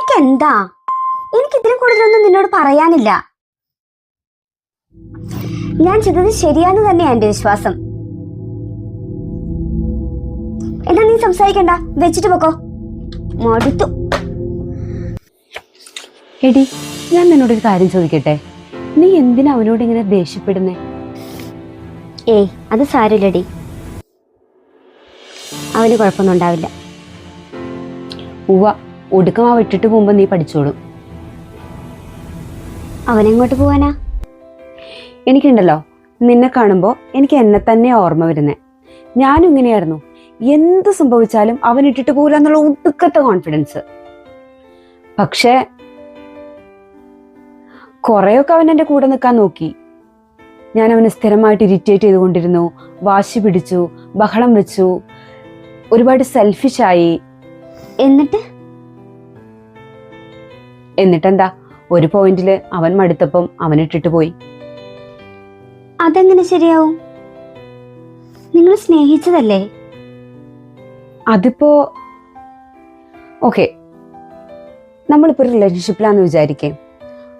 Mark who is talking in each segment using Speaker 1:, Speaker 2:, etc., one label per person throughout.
Speaker 1: നിനക്ക് എന്താ എനിക്ക് ഇതിലും കൂടുതലൊന്നും നിന്നോട് പറയാനില്ല. ഞാൻ ചെയ്തത് ശരിയാന്ന് തന്നെയാ എന്റെ വിശ്വാസം. എന്നാ നീ സംസാരിക്കണ്ട. വെച്ചിട്ട് പോക്കോ. മടുത്തു.
Speaker 2: എടി ഞാൻ നിന്നോട് ഒരു കാര്യം ചോദിക്കട്ടെ? നീ എന്തിനാ അവനോട് ഇങ്ങനെ ദേഷ്യപ്പെടുന്നേ?
Speaker 1: ഏയ് അത് സാരില്ലടി അവന് കുഴപ്പമൊന്നും ഉണ്ടാവില്ല.
Speaker 2: ഉവ്വ. ഒടുക്കം ആ വിട്ടിട്ട് പോകുമ്പോ നീ പഠിച്ചോളും.
Speaker 1: അവനെങ്ങോട്ട് പോവാനാ?
Speaker 2: എനിക്കുണ്ടല്ലോ നിന്നെ കാണുമ്പോൾ എനിക്ക് എന്നെ തന്നെ ഓർമ്മ വരുന്നേ. ഞാനും ഇങ്ങനെയായിരുന്നു. എന്ത് സംഭവിച്ചാലും അവൻ ഇട്ടിട്ട് പോകില്ല എന്നുള്ള ഒടുക്കത്തെ കോൺഫിഡൻസ് പക്ഷേ കുറെയൊക്കെ അവൻ എന്റെ കൂടെ നിൽക്കാൻ നോക്കി. ഞാൻ അവനെ സ്ഥിരമായിട്ട് ഇറിറ്റേറ്റ് ചെയ്തുകൊണ്ടിരുന്നു വാശി പിടിച്ചു ബഹളം വെച്ചു ഒരുപാട് സെൽഫിഷായി
Speaker 1: എന്നിട്ട്?
Speaker 2: എന്നിട്ടെന്താ? ഒരു പോയിന്റിൽ അവൻ മടുത്തപ്പം അവൻ ഇട്ടിട്ട് പോയി.
Speaker 1: അതെങ്ങനെ ശരിയാവും? നിങ്ങൾ സ്നേഹിച്ചതല്ലേ?
Speaker 2: അതിപ്പോ ഓക്കെ. നമ്മളിപ്പോൾ ഒരു റിലേഷൻഷിപ്പിലാന്ന് വിചാരിക്കേ.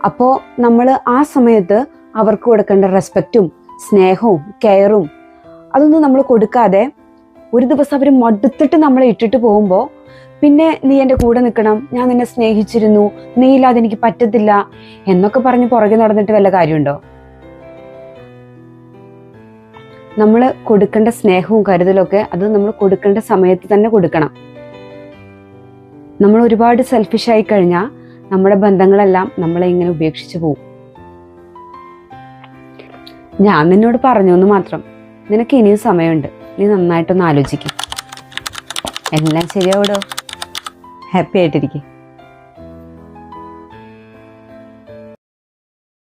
Speaker 2: അപ്പോ നമ്മൾ ആ സമയത്ത് അവർക്ക് കൊടുക്കേണ്ട റെസ്പെക്റ്റും സ്നേഹവും കെയറും അതൊന്നും നമ്മൾ കൊടുക്കാതെ ഒരു ദിവസം അവർ മടുത്തിട്ട് നമ്മളെ ഇട്ടിട്ട് പോകുമ്പോൾ പിന്നെ നീ എന്റെ കൂടെ നിൽക്കണം. ഞാൻ നിന്നെ സ്നേഹിച്ചിരുന്നു. നീ ഇല്ലാതെ എനിക്ക് പറ്റത്തില്ല എന്നൊക്കെ പറഞ്ഞ് പുറകെ നടന്നിട്ട് വല്ല കാര്യമുണ്ടോ? നമ്മൾ കൊടുക്കേണ്ട സ്നേഹവും കരുതലൊക്കെ അത് നമ്മൾ കൊടുക്കേണ്ട സമയത്ത് തന്നെ കൊടുക്കണം. നമ്മൾ ഒരുപാട് സെൽഫിഷ് ആയി കഴിഞ്ഞാൽ നമ്മുടെ ബന്ധങ്ങളെല്ലാം നമ്മളെ ഇങ്ങനെ ഉപേക്ഷിച്ചു പോകും ഞാൻ നിന്നോട് പറഞ്ഞു എന്ന് മാത്രം. നിനക്ക് ഇനിയും സമയമുണ്ട്. നീ നന്നായിട്ടൊന്ന് ആലോചിക്കും. എല്ലാം ശരിയാവിടോ? ഹാപ്പി ആയിട്ടിരിക്കും.